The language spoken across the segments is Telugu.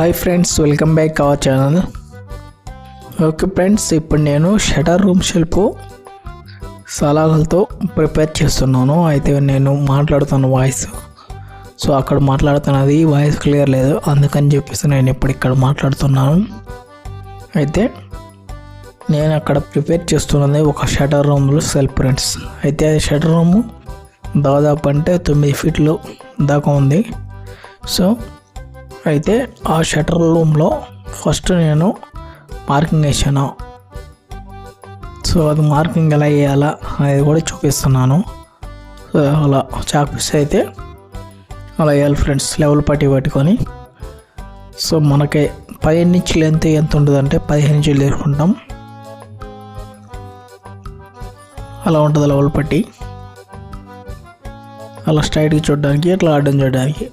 Hi friends welcome back our channel okay friends ఇప్పుడు నేను షటర్ రూమ్ షెల్పు సలహాలతో ప్రిపేర్ చేస్తున్నాను. అయితే నేను మాట్లాడుతున్న వాయిస్ సో అక్కడ మాట్లాడుతున్నది వాయిస్ క్లియర్ లేదు. అందుకని చెప్పేసి నేను ఇప్పుడు ఇక్కడ మాట్లాడుతున్నాను. అయితే నేను అక్కడ ప్రిపేర్ చేస్తున్నది ఒక షటర్ రూమ్లో సెల్ఫ్ ఫ్రెండ్స్ అయితే అది షటర్ రూమ్ దాదాపు అంటే తొమ్మిది ఫీట్లు దాకా ఉంది. సో అయితే ఆ షటర్ రూమ్లో ఫస్ట్ నేను మార్కింగ్ వేసాను. సో అది మార్కింగ్ ఎలా వేయాలా అనేది కూడా చూపిస్తున్నాను. సో అలా చాక్పీస్ అయితే అలా వేయాలి ఫ్రెండ్స్ లెవెల్ పట్టి పట్టుకొని. సో మనకి పదిహేను నుంచి లెంత్ ఎంత ఉంటుందంటే పదిహేను నుంచి తీసుకుంటాం అలా ఉంటుంది లెవెల్ పట్టి. అలా స్ట్రైట్గా చూడడానికి అట్లా అడ్డం చూడడానికి.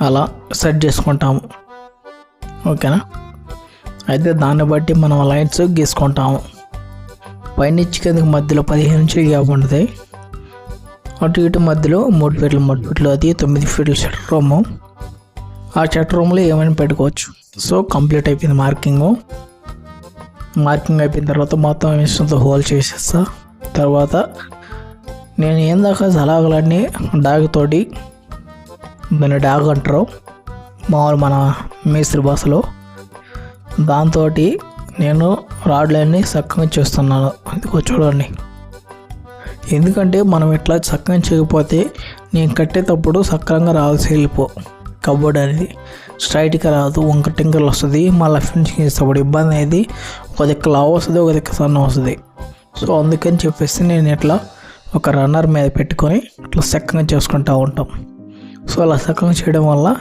అలా సెట్ చేసుకుంటాము. ఓకేనా? అయితే దాన్ని బట్టి మనం లైన్స్ గీసుకుంటాము. పైనుంచి కిందకి మధ్యలో పదిహేను నుంచి గ్యాప్ ఉంటుంది. అటు ఇటు మధ్యలో మూడు ఫీట్లు మూడు ఫీట్లు అది తొమ్మిది ఫీట్ల షట్టర్ రూము ఆ షట్టర్ రూమ్లో ఏమైనా పెట్టుకోవచ్చు. సో కంప్లీట్ అయిపోయింది మార్కింగ్ మార్కింగ్ అయిపోయిన తర్వాత మొత్తం మిషన్తో హోల్ చేసేస్తా. తర్వాత నేను ఏం దాకా సలాగలన్నీ డాగ్తోటి దాన్ని డాగ్ అంటారు. మామూలు మన మేస్త్రి భాషలో దాంతో నేను రాడ్లన్నీ చక్కగా చేస్తున్నాను. ఇదిగో చూడండి. ఎందుకంటే మనం ఇట్లా చక్కగా చేయకపోతే నేను కట్టేటప్పుడు సక్రంగా రావాల్సి వెళ్ళిపో. కబోర్డ్ అనేది స్ట్రైట్గా రాదు వంక టింకర్లు వస్తుంది మళ్ళీ ఫినిషింగ్ చేసేటప్పుడు ఇబ్బంది అనేది ఒక దిక్కు లావు వస్తుంది ఒక దిక్కు సన్న వస్తుంది. సో అందుకని చెప్పేసి నేను ఇట్లా ఒక రన్నర్ మీద పెట్టుకొని ఇట్లా చక్కగా చేసుకుంటూ ఉంటాం. సో అలా చక్కగా చేయడం వల్ల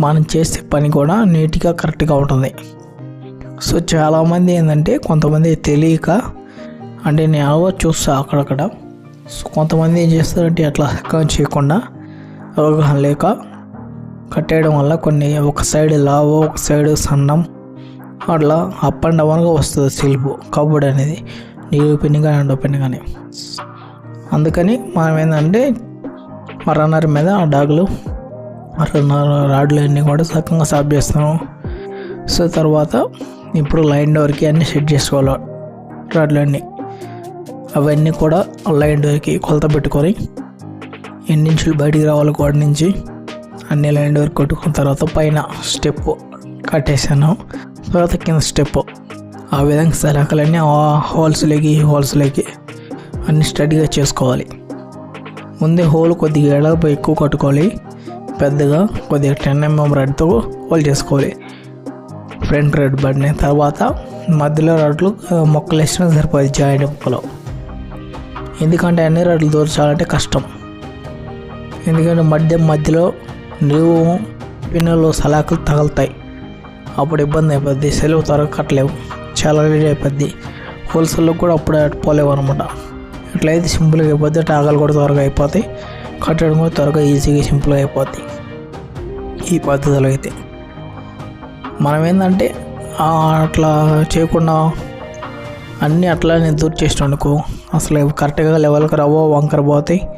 మనం చేసే పని కూడా నీట్గా కరెక్ట్గా ఉంటుంది. సో చాలామంది ఏంటంటే కొంతమంది తెలియక అంటే నేను అలవాటు చూస్తా అక్కడక్కడ సో కొంతమంది ఏం చేస్తారంటే అట్లా చక్కగా చేయకుండా అవగాహన లేక కట్టేయడం వల్ల కొన్ని ఒక సైడ్ లావో ఒక సైడ్ సన్నం అట్లా అప్ అండ్ డౌన్గా వస్తుంది సిలుపు కబోర్డ్ అనేది. నీ పిన్ని కానీ అండ్ ఓపెన్ కానీ అందుకని మనం ఏంటంటే రన్నర్ మీద ఆ డాగులు రన్నర్ రాడ్లు అన్నీ కూడా చక్కగా సాఫ్ చేస్తాను సో తర్వాత ఇప్పుడు లైన్ డోర్కి అన్నీ సెట్ చేసుకోవాలి రాడ్లు అన్నీ అవన్నీ కూడా లైన్ డోర్కి కొలత పెట్టుకొని ఎన్ని ఇంచులు బయటికి రావాలి కోడి నుంచి అన్ని లైన్ డోర్ కొట్టుకున్న తర్వాత పైన స్టెప్ కట్టేసాను. తర్వాత కింద స్టెప్. ఆ విధంగా సరకలన్నీ హోల్స్లోకి హోల్స్లోకి అన్ని స్టడీగా చేసుకోవాలి. ముందే హోల్ కొద్దిగా ఎడల్పు ఎక్కువ కట్టుకోవాలి. పెద్దగా కొద్దిగా టెన్ ఎంఎం రెడ్తో హోల్ చేసుకోవాలి. ఫ్రంట్ రెడ్ బడ్ని తర్వాత మధ్యలో రడ్లు మొక్కలు వేసినా సరిపోయి జాయింట్ ముక్కలు ఎందుకంటే అన్ని రడ్లు దూర్చాలంటే కష్టం. ఎందుకంటే మధ్య మధ్యలో నీవు పిన్నులు సలాకులు తగులుతాయి. అప్పుడు ఇబ్బంది అయిపోద్ది. సెలవు త్వరగా కట్టలేవు. చాలా లేట్ అయిపోద్ది. హోల్సేల్లో కూడా అప్పుడు పోలేవు అనమాట అట్లయితే సింపుల్గా అయిపోతే టాగాలు కూడా త్వరగా అయిపోతాయి. కట్టడం కూడా త్వరగా ఈజీగా సింపుల్గా అయిపోతాయి. ఈ పద్ధతిలో అయితే. మనం ఏంటంటే అట్లా చేయకుండా అన్నీ అట్లానే దూరం చేసిన అసలు కరెక్ట్గా లెవెల్కి రవ్వ వంకర పోతాయి.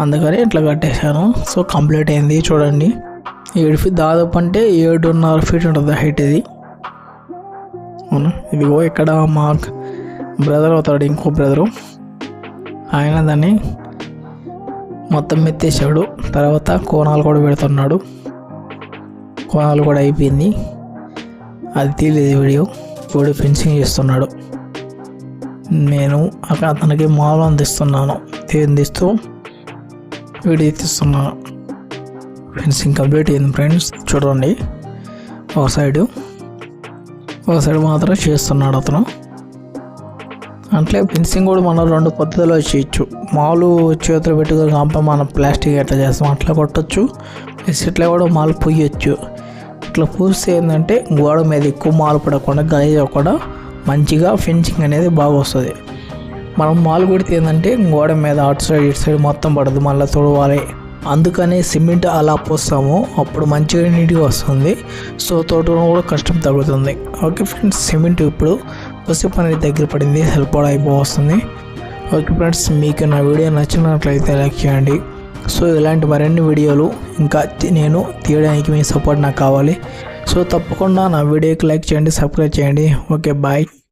అందుకని ఇట్లా కట్టేశాను. సో కంప్లీట్ అయింది చూడండి. ఏడు ఫీట్ దాదాపు అంటే ఏడున్నర ఫీట్ ఉంటుంది హైట్ ఇది. అవును? ఇదిగో ఇక్కడ మా బ్రదర్ అవుతాడు ఇంకో బ్రదరు. ఆయన దాన్ని మొత్తం మెత్తేసాడు తర్వాత కోణాలు కూడా పెడుతున్నాడు. కోణాలు కూడా అయిపోయింది. అది తీయలేదు వీడియో. వీడు ఫెన్సింగ్ చేస్తున్నాడు. నేను అక్కడ అతనికి మాలు అందిస్తున్నాను. తీస్తూ వీడియో తీస్తున్నాను. ఫెన్సింగ్ కంప్లీట్ అయింది ఫ్రెండ్స్ చూడండి. ఒక సైడు ఒక సైడ్ మాత్రం చేస్తున్నాడు అతను. అట్లే ఫెన్సింగ్ కూడా మనం రెండు పద్ధతిలో చేయొచ్చు. మాలు చేతులు పెట్టుకుని కంప మనం ప్లాస్టిక్ ఎట్లా చేస్తాం అట్లా కొట్టచ్చు. ప్లస్ ఇట్లా కూడా మాలు పూయచ్చు. ఇట్లా పూస్తే ఏంటంటే గోడ మీద ఎక్కువ మాలు పడకుండా గలీజ్ కూడా మంచిగా ఫెన్సింగ్ అనేది బాగా వస్తుంది. మనం మాలు కొడితే ఏంటంటే గోడ మీద అటు సైడ్ ఇటు సైడ్ మొత్తం పడదు మళ్ళీ తుడవాలి. అందుకని సిమెంట్ అలా పోస్తాము అప్పుడు మంచిగా నీట్గా వస్తుంది. సో తోట కూడా కష్టం తగ్గుతుంది. ఓకే ఫ్రెండ్స్ సిమెంట్ ఇప్పుడు వస్తే పని దగ్గర పడింది హెల్ప్ కూడా అయిపోతుంది ఓకే ఫ్రెండ్స్ మీకు నా వీడియో నచ్చినట్లయితే లైక్ చేయండి. సో ఇలాంటి మరిన్ని వీడియోలు ఇంకా నేను తీయడానికి మీ సపోర్ట్ నాకు కావాలి. సో తప్పకుండా నా వీడియోకి లైక్ చేయండి సబ్స్క్రైబ్ చేయండి. Okay bye